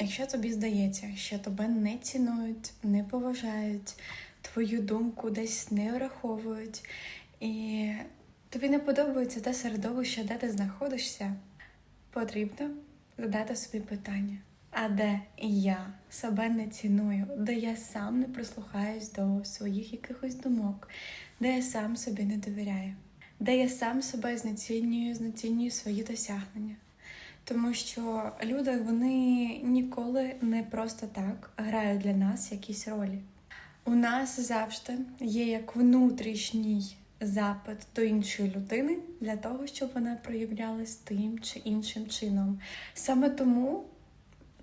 Якщо тобі здається, що тебе не цінують, не поважають, твою думку десь не враховують, і тобі не подобається те середовище, де ти знаходишся, потрібно задати собі питання. А де я себе не ціную, де я сам не прислухаюсь до своїх якихось думок, де я сам собі не довіряю, де я сам себе знецінюю, знецінюю свої досягнення. Тому що люди вони ніколи не просто так грають для нас якісь ролі. У нас завжди є як внутрішній запит до іншої людини для того, щоб вона проявлялась тим чи іншим чином. Саме тому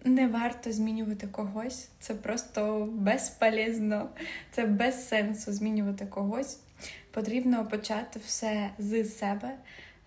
не варто змінювати когось. Це просто безполезно, це без сенсу змінювати когось. Потрібно почати все з себе,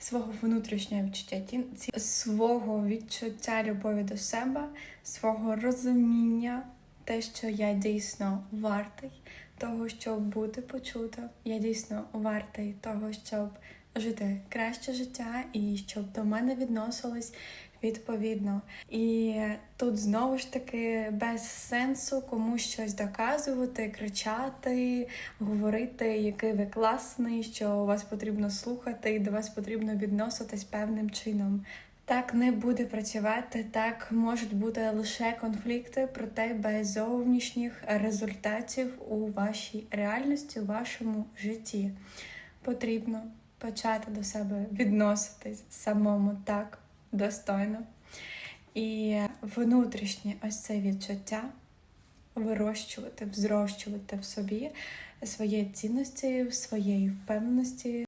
свого внутрішнього відчуття тінці свого відчуття любові до себе, свого розуміння, те, що я дійсно вартий того, щоб бути почута. Я дійсно вартий того, щоб жити краще життя і щоб до мене відносились відповідно. І тут знову ж таки без сенсу комусь щось доказувати, кричати, говорити, який ви класний, що вас потрібно слухати і до вас потрібно відноситись певним чином. Так не буде працювати, так можуть бути лише конфлікти, проте без зовнішніх результатів у вашій реальності, у вашому житті. Потрібно почати до себе відноситись самому так достойно. І внутрішнє ось це відчуття вирощувати, взрощувати в собі свої цінності, своєї впевненості,